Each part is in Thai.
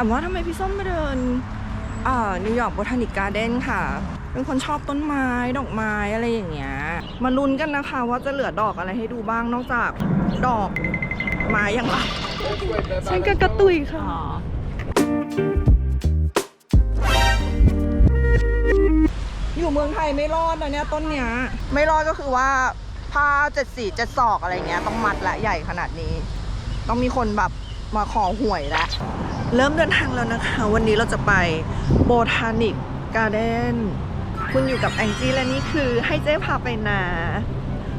ามว่าทำไมพี่ส้มไม่เดินอ่านิวยอร์กโบทานิกการ์เด้นค่ะ เป็นคนชอบต้นไม้ดอกไม้อะไรอย่างเงี้ย มาลุ้นกันนะคะว่าจะเหลือดอกอะไรให้ดูบ้างนอกจากดอกไม้อย่างไรฉันก็กระตุยค่ะอยู่เมืองไทยไม่รอดนะเนี่ยต้นเนี้ย ไม่รอดก็คือว่าผ้าเจ็ดสีเจ็ดศอกอะไรเงี้ยต้องมัดละใหญ่ขนาดนี้ ต้องมีคนแบบ มาขอหวยแล้ว เริ่มเดินทางแล้วนะคะ วันนี้เราจะไปโบทานิกการ์เด้นคุณอยู่กับแองจี้และนี่คือให้เจ๊พาไปนา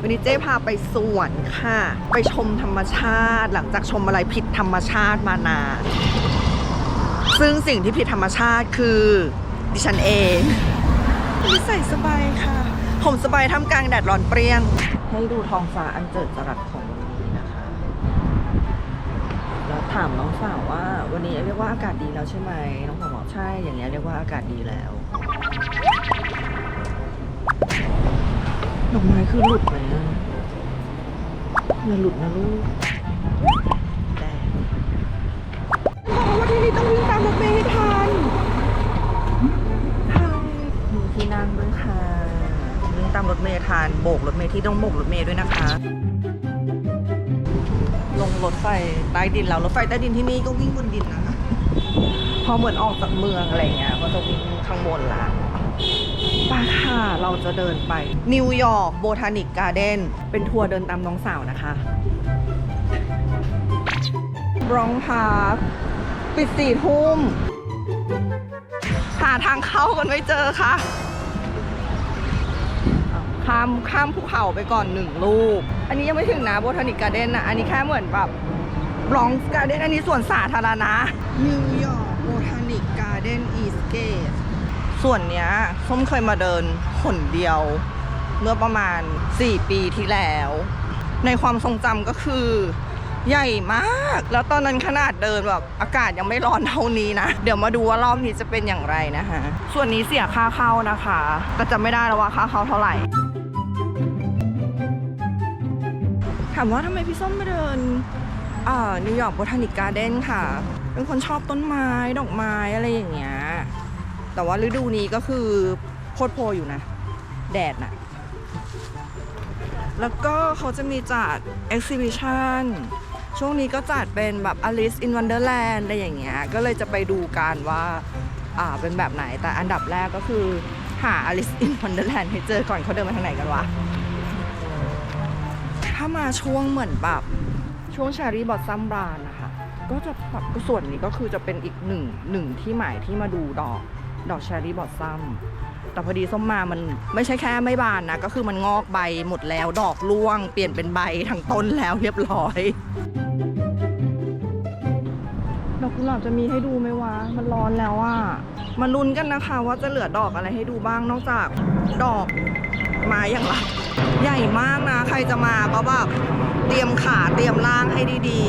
วันนี้เจ๊พาไปสวนค่ะ ไปชมธรรมชาติหลังจากชมอะไรผิดธรรมชาติมานานซึ่งสิ่งที่ผิดธรรมชาติคือดิฉันเองใส่สบายค่ะ ผมสบายท่ามกลางแดดร้อนเปรี้ยง ให้ดูท้องฟ้าอันเจิดจรัสของวันนี้นะคะ แล้ว ถามน้องสาวว่า วันนี้เรียกว่าอากาศดีแล้วใช่ไหมน้องสาวบอกใช่อย่างเงี้ยเรียกว่าอากาศดีแล้วดอกไม้คือหลุดไหมอะอย่าหลุดนะลูกแดงบอกว่าที่นี่ต้องวิ่งตามรถเมล์ให้ทันทันมีที่นั่งด้วยค่ะวิ่งตามรถเมล์ทันโบกรถเมล์ที่ต้องโบกรถเมล์ด้วยนะคะ ลงรถไฟใต้ดินแล้วรถไฟใต้ดินที่นี่ก็วิ่งบนดินนะคะพอเหมือนออกจากเมืองอะไรเงี้ยก็จะวิ่งข้างบนละไป้าค่ะเราจะเดินไป นิวยอร์กโบทานิกการ์เดนเป็นทัวร์เดินตามน้องสาวนะคะบรองพาร์คปิดสี่ทุ่มหาทางเข้ากันไม่เจอค่ะ ข้ามข้ามภูเขาไปก่อนหนึ่งลูก อันนี้ยังไม่ถึงนะโบทานิกการ์เด้นนะอันนี้แค่เหมือนแบบบรองการ์เด้นอันนี้สวนสาธารณะนิวยอร์กโบทานิกการ์เด้นอีสเกตส่วนเนี้ยส้มเคยมาเดินหนเดียว เมื่อประมาณ 4 ปีที่แล้ว ในความทรงจำก็คือใหญ่มาก แล้วตอนนั้นขนาดเดินแบบอากาศยังไม่ร้อนเท่านี้นะ เดี๋ยวมาดูว่ารอบนี้จะเป็นอย่างไรนะคะ ส่วนนี้เสียค่าเข้านะคะ แต่จำไม่ได้แล้วว่าค่าเข้าเท่าไหร่ามว่าทำไมพี่ส้มไม่เดินนิวยอร์กโบทานิกการ์เด้นค่ะ เป็นคนชอบต้นไม้ดอกไม้อะไรอย่างเงี้ย แต่ว่าฤดูนี้ก็คือโคตรโพอยู่นะ แดดน่ะแล้วก็เขาจะมีจัด exhibition ช่วงนี้ก็จัดเป็นแบบ Alice in Wonderland อะไรอย่างเงี้ย ก็เลยจะไปดูกันว่าอ่าเป็นแบบไหน แต่อันดับแรกก็คือหา Alice in Wonderland ให้เจอก่อนเขาเดินมาทางไหนกันวะ ถ้ามาช่วงเหมือนแบบช่วง Cherry Blossom b r a n นะคะ ก็จะแบบก็ส่วนนี้ก็คือจะเป็นอีกหนึ่งหนึ่งที่หมายที่มาดูดอกดอก Cherry Blossom แต่พอดีส้มมามันไม่ใช่แค่ไม่บานนะ ก็คือมันงอกใบหมดแล้วดอกร่วง เปลี่ยนเป็นใบทั้งต้นแล้วเรียบร้อยดอกกุหลาบจะมีให้ดูไหมวะ มันร้อนแล้วอะมาลุ้นกันนะคะ ว่าจะเหลือดอกอะไรให้ดูบ้างนอกจากดอกไม้อย่างไร ใหญ่มากนะ ใครจะมาก็แบบเตรียมขาเตรียมร่างให้ดี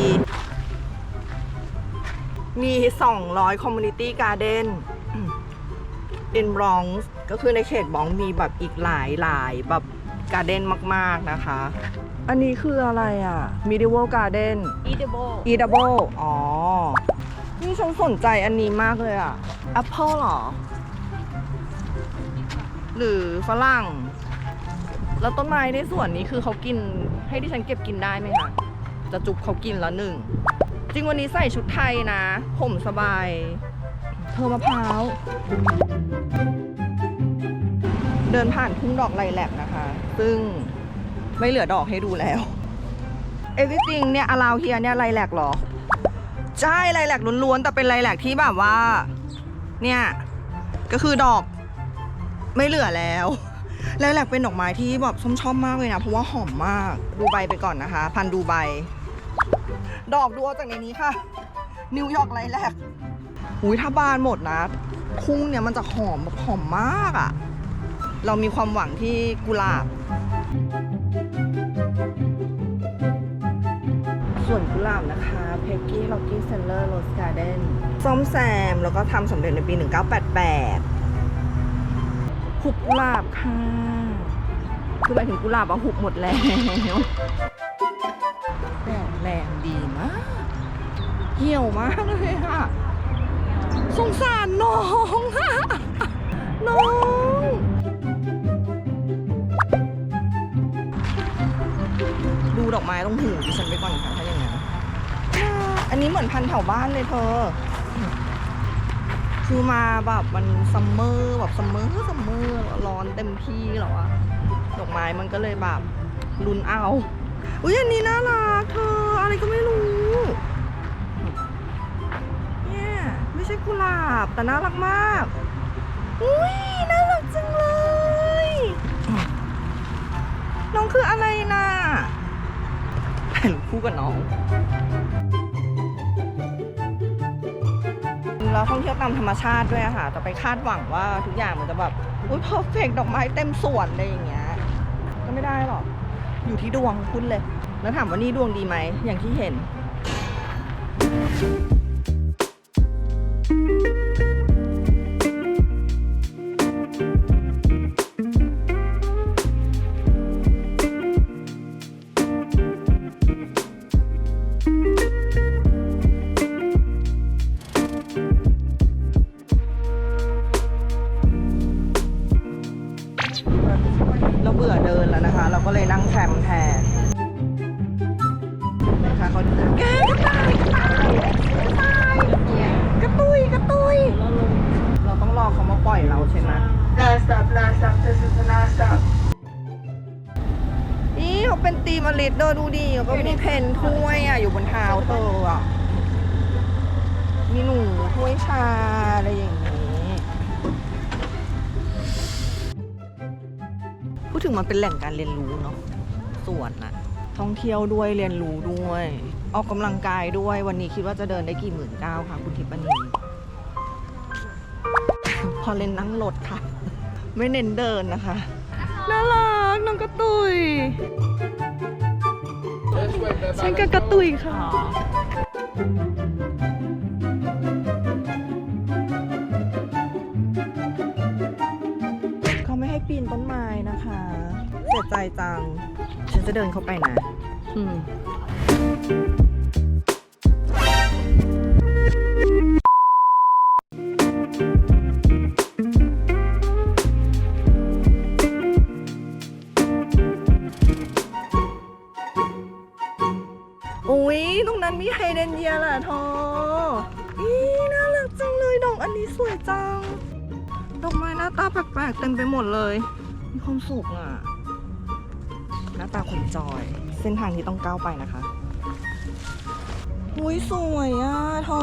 ๆ มี 200 Community Garden in Bronx ก็คือในเขตบองมีแบบอีกหลายหลายแบบการ์เด้นมากๆนะคะ อันนี้คืออะไรอะ Medieval Garden Edible Edible อ๋อ นี่ฉันสนใจอันนี้มากเลยอะ Apple เหรอ หรือฝรั่ง แล้วต้นไม้ในสวนนี้คือเขากินให้ดิฉันเก็บกินได้ไหมคะ จะจุบเขากินแล้วหนึ่ง จริงวันนี้ใส่ชุดไทยนะ ผมสบาย เธอมะพร้าว เดินผ่านทุ่งดอกไลแลกนะคะ ซึ่งไม่เหลือดอกให้ดูแล้ว everything เนี่ยอ l าวเฮียเนี่ยไลแลกหรอ ใช่ไลแลกล้วนๆ แต่เป็นไลแลกที่แบบว่า เนี่ย ก็คือดอก ไม่เหลือแล้ว ไลแลกเป็นดอกไม้ที่แบบส้มชอบมากเลยนะ เพราะว่าหอมมาก ดูใบไปก่อนนะคะ พันดูใบ ดอกดูเอาจากในนี้ค่ะ นิวยอร์กไลแลกหุยถ้าบานหมดนะทุ่งเนี่ยมันจะหอมแบบหอมมากอะ่ะ เรามีความหวังที่กุหลาบ ส่วนกุหลาบนะคะเพกกี้ล็อกกี้เซนเลอร์โรสการ์เดนซ่อมแซม แล้วก็ทำสำเร็จในปี 1988 หุบกุหลาบค่ะ คือไปถึงกุหลาบอะหุบหมดแล้วแต่แรงดีมากเหี่ยวมากเลยค่ะ สงสารน้องค่ะน้องดูดอกไม้ตรงหูดิฉันไปก่อนค่ะถ้าอย่างนั้นอันนี้เหมือนพันธุ์แถวบ้านเลยเธอ คือมาแบบมันซัมเมอร์แบบซัมเมอร์ซัมเมอร์ร้อนเต็มที่แล้วะดอกไม้มันก็เลยแบบลุนเอาอุ้ยอันนี้น่ารักเธออะไรก็ไม่รู้เนี่ยไม่ใช่กุหลาบแต่น่ารักมากอุ้ยน่ารักจังเลย น้องคืออะไรน่ะถ่ายรูปคู่กับน้อง เราท่องเที่ยวตามธรรมชาติด้วยอะค่ะแต่ไปคาดหวังว่าทุกอย่างมันจะแบบอุ้ยเพอร์เฟกดอกไม้เต็มสวนอะไรอย่างเงี้ย ก็ไม่ได้หรอก อยู่ที่ดวงคุณเลย แล้วถามว่านี่ดวงดีไหมอย่างที่เห็นเร เป็นตีมอลิดเดอร์ดูดิแล้วก็มีเพนถ้วยอะอยู่บนเท้าเธออะมีหนูถ้วยชาอะไรอย่างนี้พูดถึงมันเป็นแหล่งการเรียนรู้เนาะสวนอะท่องเที่ยวด้วยเรียนรู้ด้วย ออกกำลังกายด้วยวันนี้คิดว่าจะเดินได้กี่หมื่นก้าวค่ะ คุณทิพย์นีพอเล่นนั่งรถค่ะ ไม่เน้นเดินนะคะน่ารัก น้องกระตุยฉันก็กระตุยค่ะ เขาไม่ให้ปีนต้นไม้นะคะเสียใจจัง ฉันจะเดินเข้าไปนะ อืม ความสุขอะ หน้าตาคนจอย เส้นทางที่ต้องก้าวไปนะคะอุ้ยสวยอะทอ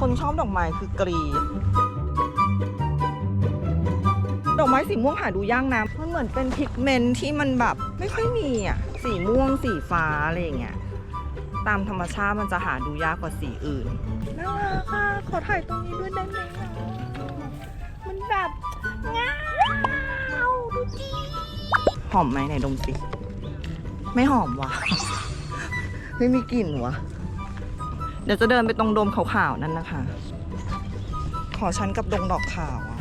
คนชอบดอกไม้คือกรีดดอกไม้สีม่วงหาดูยากนะมันเหมือนเป็นพิกเมนต์ที่มันแบบไม่ค่อยมีอะ สีม่วงสีฟ้าอะไรอย่างเงี้ย ตามธรรมชาติมันจะหาดูยากกว่าสีอื่นน่ารักค่ะขอถ่ายตรงนี้ด้วยได้ไหมอะมัน แบบง้าวดูจีหอมไหมไหนดมสิ ไม่หอมว่ะ ไม่มีกลิ่นว่ะ เดี๋ยวจะเดินไปตรงโดมขาวๆนั่นนะคะ ขอชั้นกับดงดอกขาวอะ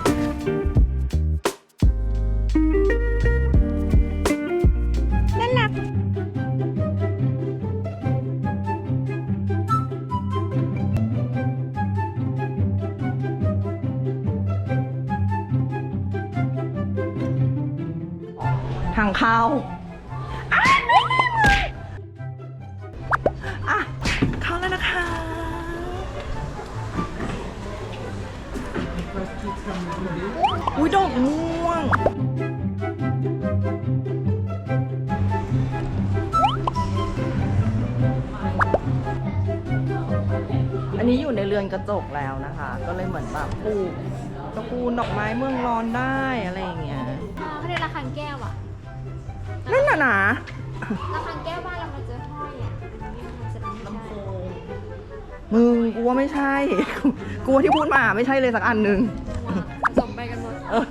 ทางเข้าอะเข้าแล้วนะคะอุ้ยดอกม่วง อันนี้อยู่ในเรือนกระจกแล้วนะคะ ก็เลยเหมือนแบบปลูกตระกูลดอกไม้เมืองร้อนได้อะไรอย่างเงี้ย นั่นน่ะนะระฆังแก้วบ้านเรามันจะห้อยอะอันนี้มันจะไม่ใช่มึงกูว่าไม่ใช่กูว่าที่พูดมาไม่ใช่เลยสักอันหนึ่งผสมไปกันหมดเออ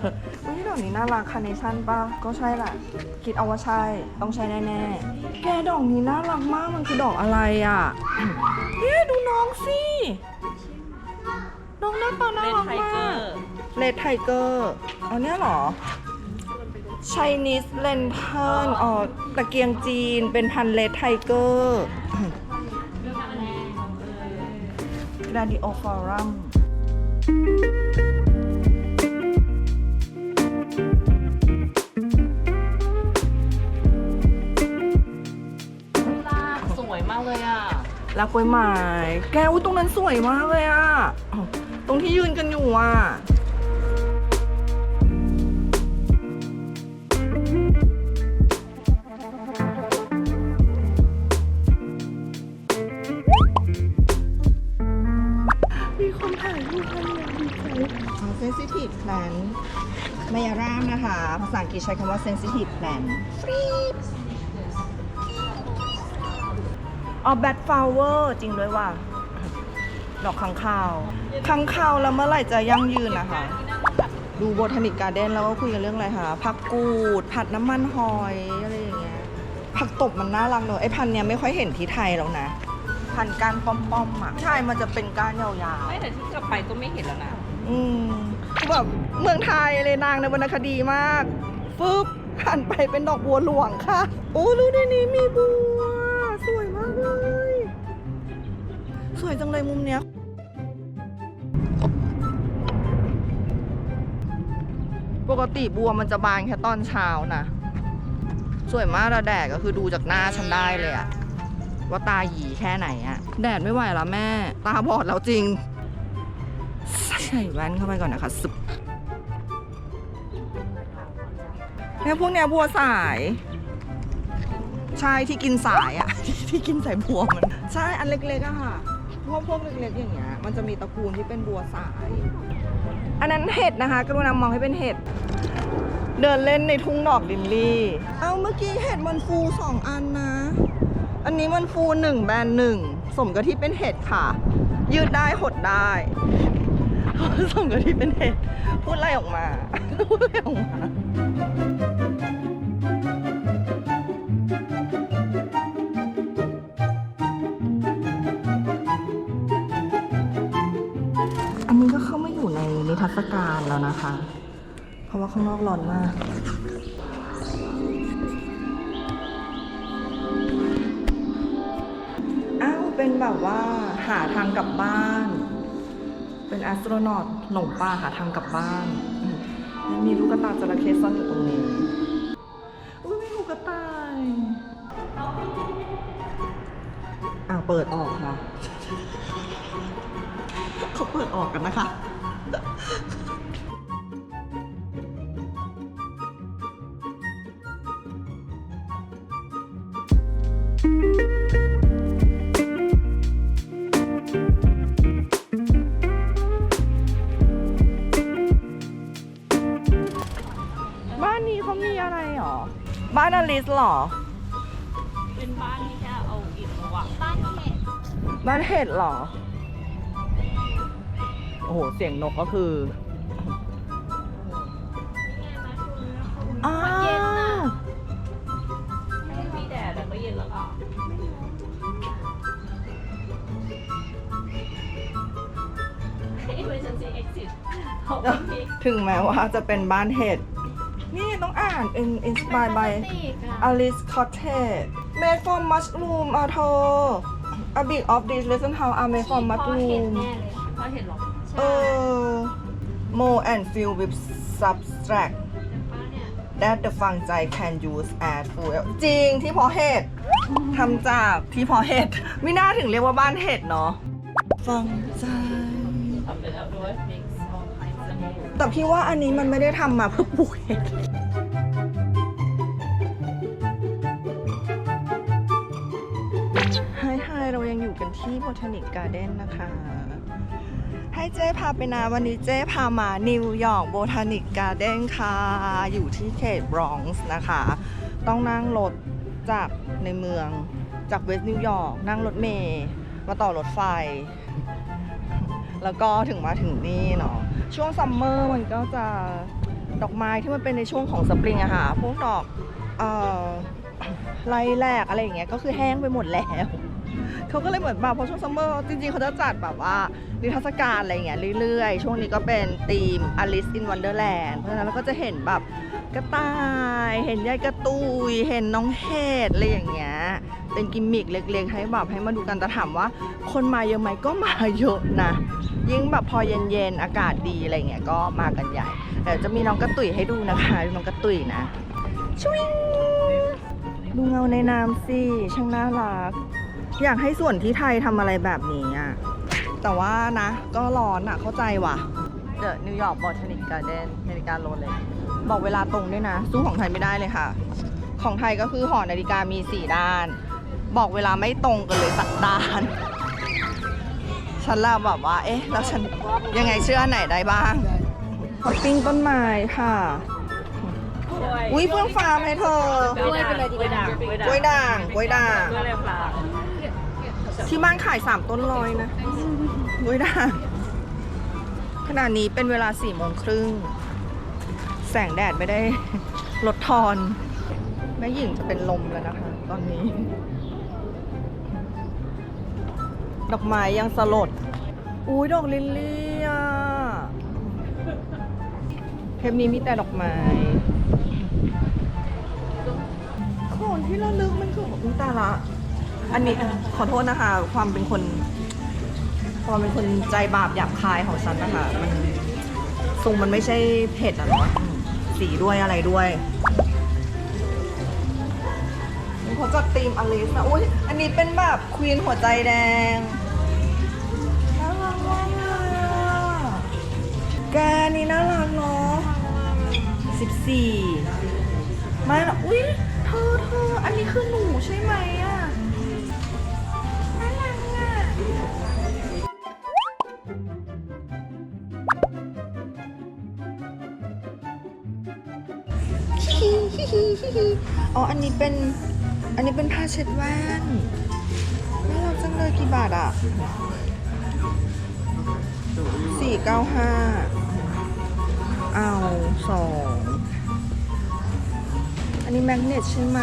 อุ้ยดอกนี้น่ารักคาร์เนชั่นป่ะก็ใช่แหละคิดเอาว่าใช่ต้องใช่แน่ๆแกดอกนี้น่ารักมากมันคือดอกอะไรอะเฮ้ดูน้องสิน้องหน้าตาน่ารักมากเลดไทเกอร์เอาเนี้ยเหรอ ชไนนิเลนเทิร์นอ๋อตะเกียงจีนเป็นพันเลทไทเกอร์กราดิโอฟอรัมสวยมากเลยอะลากล้วยไม้แกวตรงนั้นสวยมากเลยอะ ตรงที่ยืนกันอยู่อะ ษาอังกฤษใช้คำว่า sensitive plant ฟรีบอ๋อแบทฟลาวเวอร์จริงด้วยว่ะดอกขังคาวขังคาวแล้วเมื่อไหร่จะยั่งยืนนะคะ ดูโบทานิกการ์เด้นแล้วก็คุยกันเรื่องอะไรคะผักกูด ผัดน้ำมันหอย อะไรอย่างเงี้ย ผักตบมันน่ารักเนอะไอพันธุ์เนี้ยไม่ค่อยเห็นที่ไทยแล้วนะ พันธุ์ก้านป้อมๆอะใช่ มันจะเป็นก้านยาวไม่แต่ที่กลับไปก็ไม่เห็นแล้วนะๆ อืมแบบเมืองไทยเลยนางในวรรณคดีมากฟึบหันไปเป็นดอกบัวหลวงค่ะ โอ้ดูในนี้มีบัว สวยมากเลย สวยจังเลยมุมเนี้ยปกติบัวมันจะบานแค่ตอนเช้านะสวยมากระแดดก็คือดูจากหน้าฉันได้เลยอะว่าตาหยีแค่ไหนอะแดดไม่ไหวแล้วแม่ ตาบอดแล้วจริง ใส่แว่นเข้าไปก่อนนะคะสึบเนี่ยพวกเนี้ยบัวสาย ใช่ที่กินสายอะ ที่กินสายบัวมันใช่อันเล็กๆอะค่ะ พวกพวกเล็กๆอย่างเงี้ยมันจะมีตระกูลที่เป็นบัวสาย อันนั้นเห็ดนะคะ กรุณามองให้เป็นเห็ดเดินเล่นในทุ่งดอกลิลลี่ เอาเมื่อกี้เห็ดมันฟูสองอันนะ อันนี้มันฟูหนึ่งแบนหนึ่งสมกับที่เป็นเห็ดค่ะ ยืดได้หดได้ สมกับที่เป็นเห็ดพูดอะไรออกมา พูดอะไรออกมาอันนี้ก็เข้ามาอยู่ในนิทรรศการแล้วนะคะ เพราะว่าข้างนอกร้อนมากอ้าวเป็นแบบว่าหาทางกลับบ้าน เป็นแอสโตรนอตหลงป่าหาทางกลับบ้านมมีลูกกระตายจระเข้ซ่อนอยู่ตรงนี้ อุ้ยมีลูกกระต่าย อ่าเปิดออกค่ะ เขาเปิดออกกันนะคะ บ้านอลิสหรอ เป็นบ้านที่แค่เอาอิฐมาวางบ้านเห็ดบ้านเห็ดเหรอ โอ้โห เสียงนกก็คืออ้าเย็นน่ะไม่มีแดดแต่ก็เย็นแล้วอะ emergency exit เขาไม่มีถึงแม้ว่าจะเป็นบ้านเห็ดนี่ต้ องอ่าน in inspired by ติกอะ Alice Cottage made from mushroom อะเธอ a bit of this lesson how are made from พอเห็น mushroom แน่เลยเพราะเห็นหรอเออ mold and fill with substract ป้าเนี่ย that the fungi can use as fuel จริงที่เพอเห็ดทำจากที่เพอเห็ดไม่น่าถึงเรียกว่าบ้านเห็ดเนาะฟังใจ ทำไปแล้วด้วย mix all kinds of mold แต่พี่ว่าอันนี้มันไม่ได้ทำมาเพื่อปลูกเห็ด อยู่กันที่ Botanic Garden นะคะ ให้เจ๊พาไปนะวันนี้เจ๊พามานิวยอร์กโบทานิกการ์เด้นค่ะ อยู่ที่เขตบรอนซ์นะคะ ต้องนั่งรถจากในเมืองจากเวสต์นิวยอร์กนั่งรถเมย์มาต่อรถไฟ แล้วก็ถึงมาถึงนี่เนาะช่วงซัมเมอร์มันก็จะดอกไม้ที่มันเป็นในช่วงของสปริงอะค่ะ พวกดอกเอ่อไลแลกอะไรอย่างเงี้ยก็คือแห้งไปหมดแล้ว เขาก็เลยเหมือนแบบพอช่วงซัมเมอร์จริงๆ เขาจะจัดแบบว่านิทรรศการอะไรเงี้ยเรื่อยๆ ช่วงนี้ก็เป็นธีม Alice in Wonderland เพราะฉะนั้นเราก็จะเห็นแบบกระต่าย เห็นยายกระตุย เห็นน้องเห็ดอะไรอย่างเงี้ย เป็นกิมมิกเล็กๆ ให้แบบให้มาดูกันแต่ถามว่า คนมาเยอะไหมก็มาเยอะนะ ยิ่งแบบพอเย็นๆ อากาศดีอะไรเงี้ยก็มากันใหญ่เดี๋ยวจะมีน้องกระตุยให้ดูนะคะดูน้องกระตุยนะ ชวิงดูเงาในน้ำสิช่างน่ารัก อยากให้ส่วนที่ไทยทำอะไรแบบนี้อะ แต่ว่านะ ก็ร้อนอะ เข้าใจว่ะเดอะนิวยอร์กบอทานิกการ์เดนอเมริกาโรเลย บอกเวลาตรงด้วยนะ สู้ของไทยไม่ได้เลยค่ะ ของไทยก็คือหอนาฬิกามี 4 ด้าน บอกเวลาไม่ตรงกันเลยสักด้าน ฉันละแบบว่า เอ๊ะ แล้วฉันยังไงเชื่ออันไหนได้บ้างพอปิ้งต้นไม้ค่ะ อุ้ยเพื่องฟาร์มให้เธอกล้วยไปเลยดีกว่ากล้วยด่างกล้วยด่าง กล้วยอะไรปลา ที่บ้านขายสามต้นร้อยนะกล้วยด่างขณะนี้เป็นเวลาสี่โมงครึ่ง แสงแดดไม่ได้ลดทอน แม่หญิงจะเป็นลมแล้วนะคะ ตอนนี้ ดอกไม้ยังสลด อุ้ยดอกลิลลี่อะเทปนี้มีแต่ดอกไม้ของที่ระลึกมันคืออุ้ยตาละ อันนี้ขอโทษนะคะ ความเป็นคน ความเป็นคนใจบาปหยาบคายของฉันนะคะ มันทรงมันไม่ใช่เผ็ดอะเนาะอืมสีด้วยอะไรด้วยเขาจัดธีมอลิสนะอุ้ยอันนี้เป็นแบบควีนหัวใจแดงน่ารักมากเลยอะแกนี่น่ารักเนาะสิบสี่ไม่หรอกอุ้ยเธอเธออันนี้คือหนู อ๋อ อันนี้เป็น อันนี้เป็นผ้าเช็ดแว่นน่ารักจังเลยกี่บาทอะสี่เก้าห้าเอาสองอันนี้แมกเนตใช่ไหม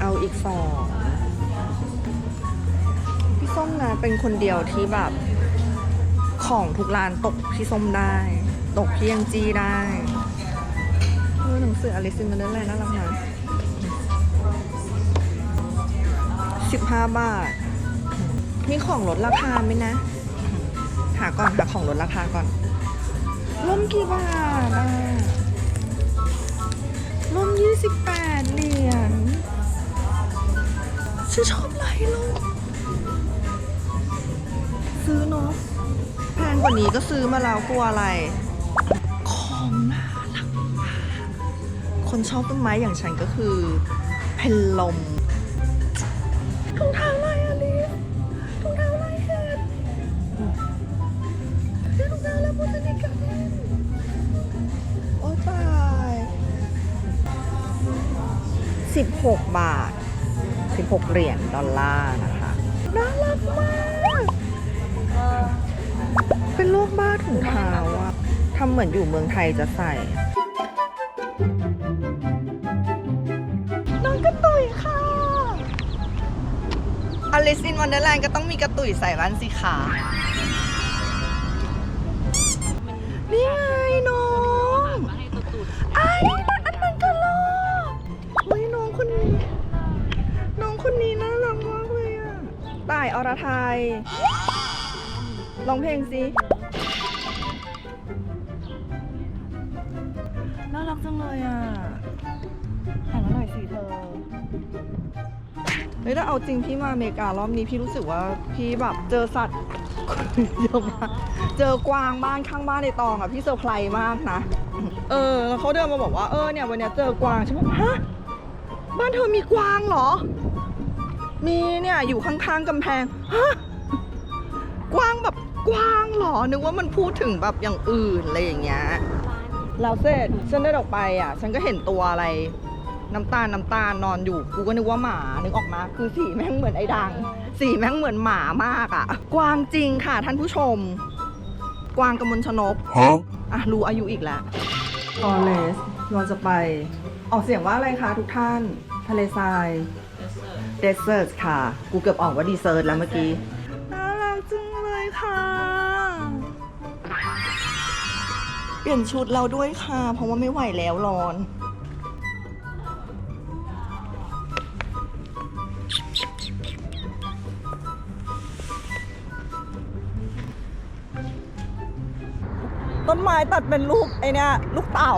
เอาอีกสองพี่ส้มนะเป็นคนเดียวที่แบบ ของทุกร้านตกพี่ส้มได้ ตกพี่ยังจีได้ สืออลิซินมันเดอร์แลนด์น่ารักนะสิบห้าบาท มีของลดราคาไหมนะ หาก่อน หาของลดราคาก่อนร่มกี่บาทอะร่มยี่สิบแปดเหรียญฉันชอบไหลลงซื้อเนาะแพงกว่านี้ก็ซื้อมาแล้วกลัวอะไร คนชอบต้นไม้อย่างฉันก็คือเพนลมถุงเท้าอะไรอะลิสถุงเท้าอะไรเห็ดเฮ้ยถุงเท้าแล้วพุทธนิกันโอ้ตายสิบหกบาทสิบหกเหรียญดอลลาร์นะคะน่ารักมากเป็นโรคบ้าถุงเท้าอะทำเหมือนอยู่เมืองไทยจะใส่ ลิซอินวันเดอร์แลนด์ก็ต้องมีกระตุยใส่ร้านสิขานี่ไงน้องไอ้นั่นอันนั้นก็รอเฮ้ยน้องคนนี้ น้องคนนี้น่ารักมากเลยอะต่ายอรไทยร้องเพลงสิน่ารักจังเลยอะหันมาหน่อยสิเธอ เฮ้ยถ้าเอาจริงพี่มาอเมริการอบนี้พี่รู้สึกว่าพี่แบบเจอสัตว์ เยอะมากเจอกวางบ้านข้างบ้านในตองอะพี่เซอร์ไพรส์มากนะ เออแล้วเขาเดินมาบอกว่าเออเนี่ยวันเนี้ยเจอกวางฉันบอกฮะบ้านเธอมีกวางเหรอ มีเนี่ยอยู่ข้างๆกำแพงฮะกวางแบบกวางเหรอนึกว่ามันพูดถึงแบบอย่างอื่นอะไรอย่างเงี้ยแล้วเสร็จฉันได้ออกไปอะ ฉันก็เห็นตัวอะไร น้ำตาลน้ำตาลนอนอยู่ กูก็นึกว่าหมา นึกออกมา คือสีแม่งเหมือนไอ้ดัง สีแม่งเหมือนหมามากอะกวางจริงค่ะท่านผู้ชม กวางกำมลชนกอะรู้อายุอีกแล้วฟอเรสเราจะไป ออกเสียงว่าอะไรคะทุกท่าน ทะเลทราย เดสเซอร์ค่ะ กูเกือบออกว่าดีเซอร์แล้วเมื่อกี้ น่ารักจังเลยค่ะ เปลี่ยนชุดเราด้วยค่ะ เพราะว่าไม่ไหวแล้วร้อน ม้ตัดเป็นรูปไอเนี้ยลูกเต่า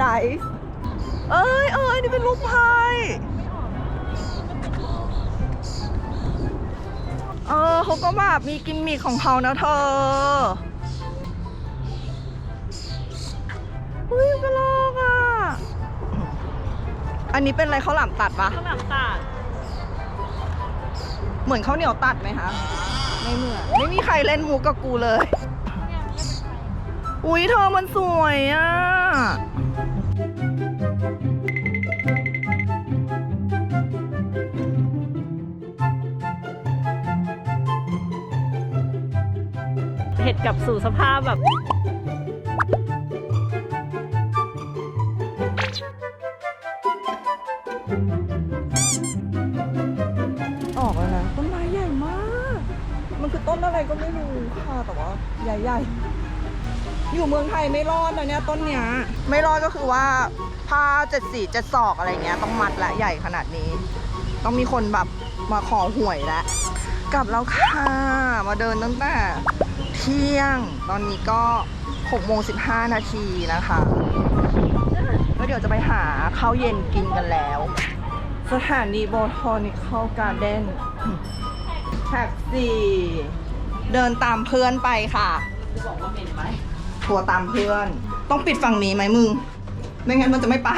ไดเอ้ยเอ้ยนี่เป็นรูปพายเออเขาก็แบบมีกิมมิคของเขานะเธออุ้ยกระโลกอะ อันนี้เป็นอะไรเขาหลามตัดปะขาหลามตัด เหมือนข้าวเหนียวตัดไหมคะ ไม่เหมือน ไม่มีใครเล่นมูกกับกูเลย อุ้ยเธอมันสวยอะ เห็ดกลับสู่สภาพแบบ ออกแล้วนะต้นไม้ใหญ่มาก มันคือต้นอะไรก็ไม่รู้ค่ะ แต่ว่าใหญ่ๆ อยู่เมืองไทยไม่รอดนะเนี่ยต้นเนี้ยไม่รอดก็คือว่าผ้าเจ็ดสีเจ็ดศอกอะไรเงี้ยต้องมัดและใหญ่ขนาดนี้ ต้องมีคนแบบมาขอหวยแล้วกลับแล้วค่ะ มาเดินตั้งแต่เที่ยง ตอนนี้ก็6โมง15 นาทีนะคะแล้วเดี๋ยวจะไปหาข้าวเย็นกินกันแล้ว สถานีโบทอนิคอลการ์เด้นแท็กซี่ เดินตามเพื่อนไปค่ะจะบอกว่าเหม็นไหม ทัวร์ตามเพื่อน ต้องปิดฝั่งนี้ไหมมึง ไม่งั้นมันจะไม่ไป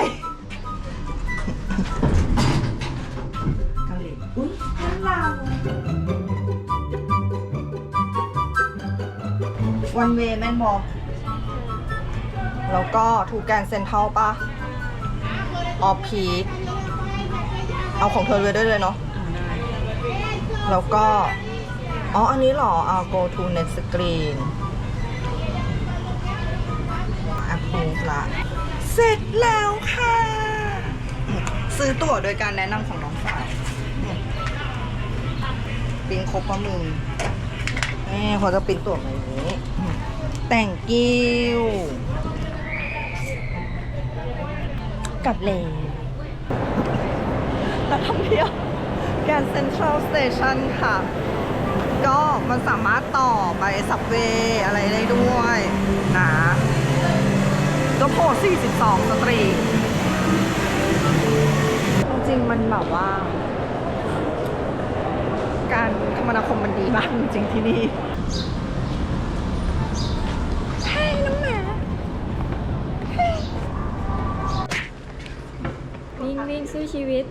กะเหรี่ยงอุ้ยนั่นเราวันเวแม่นบอแล้วก็ทูแกนเซ็นทลปะออฟพีเอาของเธอเลยด้วยเลยเนาะแล้วก็ อ๋อ อันนี้เหรอเอา go to next screen ละเสร็จแล้วค่ะ ซื้อตั๋วโดยการแนะนำของน้องสาวปิ้งครบประมือนี่เขาจะปิ้นตั๋วมาอย่างนี้ แต่งกิ้วกลับเลยแล้วท่องเที่ยวแกนเซ็นทรัลสเตชันค่ะ ก็มันสามารถต่อไปสับเวอะไรได้ด้วยนะ ก็โพ42 สตรีทจริงๆมันแบบว่า การคมนาคมมันดีมากจริงๆที่นี่เฮ้ยน้องหมาวิ่งวิ่งสู้ชีวิต